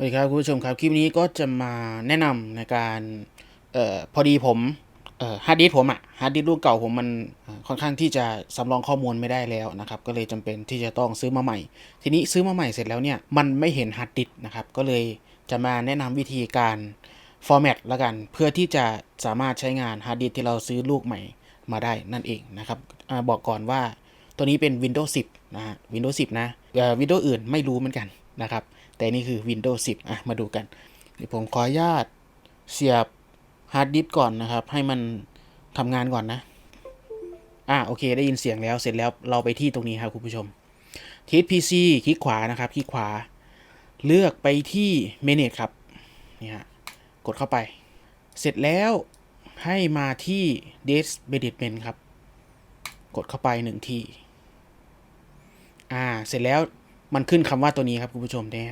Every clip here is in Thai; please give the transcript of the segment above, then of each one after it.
สวัสดีครับคุณผู้ชมครับ คลิปนี้ก็จะมาแนะนำในการเอ่อพอดีผมเอ่อฮาร์ดดิสก์ผมอะฮาร์ดดิสก์รุ่นเก่าผมมันค่อนข้างที่จะสำรองข้อมูลไม่ได้แล้วนะครับก็เลยจำเป็นที่จะต้องซื้อมาใหม่ ทีนี้ซื้อมาใหม่เสร็จแล้วเนี่ยมันไม่เห็นฮาร์ดดิสก์นะครับก็เลยจะมาแนะนำวิธีการฟอร์แมตละกัน เพื่อที่จะสามารถใช้งานฮาร์ดดิสก์ที่เราซื้อลูกใหม่มาได้นั่นเองนะครับอบอกก่อนว่าตัวนี้เป็น Windows 10 นะฮะ Windows 10 นะเอ่อ Windows อื่นไม่รู้เหมือนกัน นะครับ แต่นี่คือ Windows 10 อะ มาดูกันเดี๋ยวผมขออนุญาตเสียบฮาร์ดดิสก์ก่อนนะครับ ให้มันทำงานก่อนนะ อะ โอเค ได้ยินเสียงแล้ว เสร็จแล้วเราไปที่ตรงนี้ครับคุณผู้ชมที PC คลิกขวานะครับ คลิกขวา เลือกไปที่ Manage ครับ นี่ฮะ กดเข้าไป เสร็จแล้วให้มาที่ Disk Management ครับ กดเข้าไปหนึ่งที อ่า เสร็จแล้ว มันขึ้นคำว่าตัวนี้ครับคุณผู้ชมเนี่ย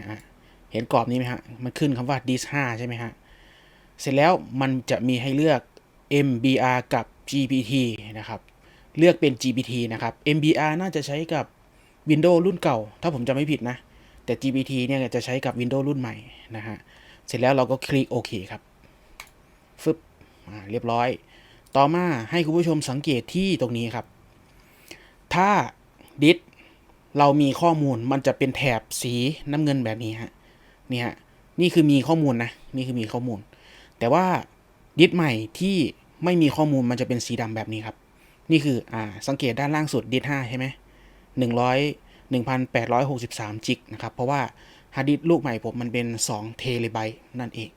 เห็นกรอบนี้ไหมฮะ มันขึ้นคำว่า dis 5ใช่ไหมฮะ เสร็จแล้วมันจะมีให้เลือก MBR กับ GPT นะครับ เลือกเป็น GPT นะครับ MBR น่าจะใช้กับ Windows รุ่นเก่า ถ้าผมจำไม่ผิดนะ แต่ GPT เนี่ยจะใช้กับ Windows รุ่นใหม่นะฮะ เสร็จแล้วเราก็คลิกโอเคครับ ฟึบเรียบร้อย ต่อมาให้คุณผู้ชมสังเกตที่ตรงนี้ครับ ถ้าดิส เรามีข้อมูลมันจะเป็นแถบสีน้ำเงินแบบนี้ฮะนี่ฮะนี่คือมีข้อมูลนะนี่คือมีข้อมูล แต่ว่าดิสใหม่ที่ไม่มีข้อมูลมันจะเป็นสีดำแบบนี้ครับ นี่คืออ่าสังเกตด้านล่างสุดดิส5ใช่ไหมหนึ่งร้อยหนึ่งพันแปดร้อยหกสิบสามจิกนะครับ เพราะว่าฮาร์ดดิสลูกใหม่ผมมันเป็น2เทเลไบต์นั่นเอง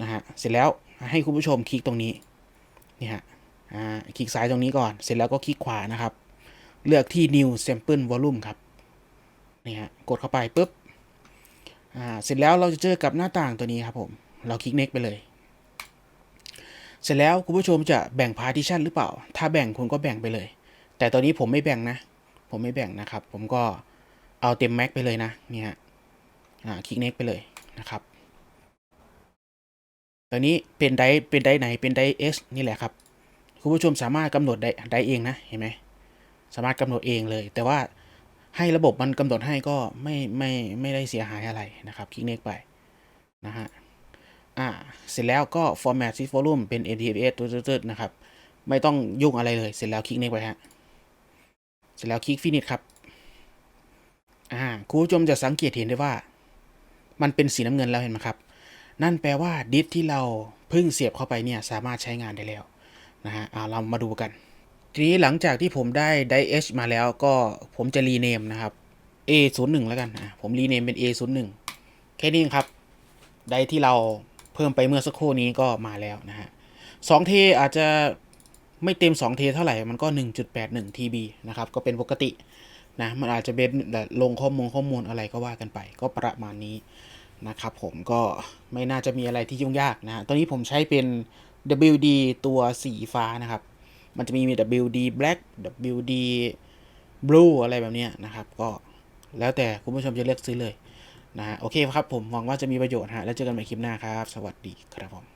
นะฮะเสร็จแล้วให้คุณผู้ชมคลิกตรงนี้นี่ฮะอ่าคลิกซ้ายตรงนี้ก่อน เสร็จแล้วก็คลิกขวานะครับ เลือกที่ new sample volume ครับ นี่ฮะกดเข้าไปปุ๊บอ่าเสร็จแล้วเราจะเจอกับหน้าต่างตัวนี้ครับผมเราคลิก next ไปเลย เสร็จแล้วคุณผู้ชมจะแบ่ง partition หรือเปล่า ถ้าแบ่งคุณก็แบ่งไปเลย แต่ตอนนี้ผมไม่แบ่งนะ ผมไม่แบ่งนะครับ ผมก็เอาเต็ม max ไปเลยนะนี่ฮะอ่าคลิก next ไปเลยนะครับตอนนี้เป็นไดเป็นไดไหนเป็นได S นี่แหละครับคุณผู้ชมสามารถกำหนดไดไดเองนะเห็นไหมสามารถกำหนดเองเลย แต่ว่า ให้ระบบมันกำหนดให้ก็ไม่ไม่ไม่ได้เสียหายอะไรนะครับคลิกเน็กไปนะฮะอ่าเสร็จแล้วก็ format shift volume เป็น NTFS ตัวๆนะครับ ไม่ต้องยุ่งอะไรเลย เสร็จแล้วคลิกเน็กไปฮะเสร็จแล้วคลิก finish ครับอ่าคุณผู้ชมจะสังเกตเห็นได้ว่า มันเป็นสีน้ำเงินแล้วเห็นไหมครับ นั่นแปลว่าดิสที่เราเพิ่งเสียบเข้าไปเนี่ยสามารถใช้งานได้แล้วนะฮะอ่าเรามาดูกัน ทีนี้หลังจากที่ผมได้ไดเอชมาแล้วก็ผมจะรีเนมนะครับ A 0 1 แล้วกันอะผมรีเนมเป็น A 0 1 แค่นี้ครับไดที่เราเพิ่มไปเมื่อสักครู่นี้ก็มาแล้วนะฮะสองเทอาจจะไม่เต็ม 2 เทเท่าไหร่ มันก็ 1.81 TB นะครับ ก็เป็นปกตินะ มันอาจจะเป็นลงข้อมูลข้อมูลอะไรก็ว่ากันไป ก็ประมาณนี้นะครับผมก็ไม่น่าจะมีอะไรที่ยุ่งยากนะฮะตอนนี้ผมใช้เป็น WD ตัวสีฟ้านะครับ มันจะมี WD black WD blue อะไรแบบนี้นะครับ ก็แล้วแต่คุณผู้ชมจะเลือกซื้อเลยนะฮะโอเคครับผมหวังว่าจะมีประโยชน์ฮะแล้วเจอกันใหม่คลิปหน้าครับ สวัสดีครับผม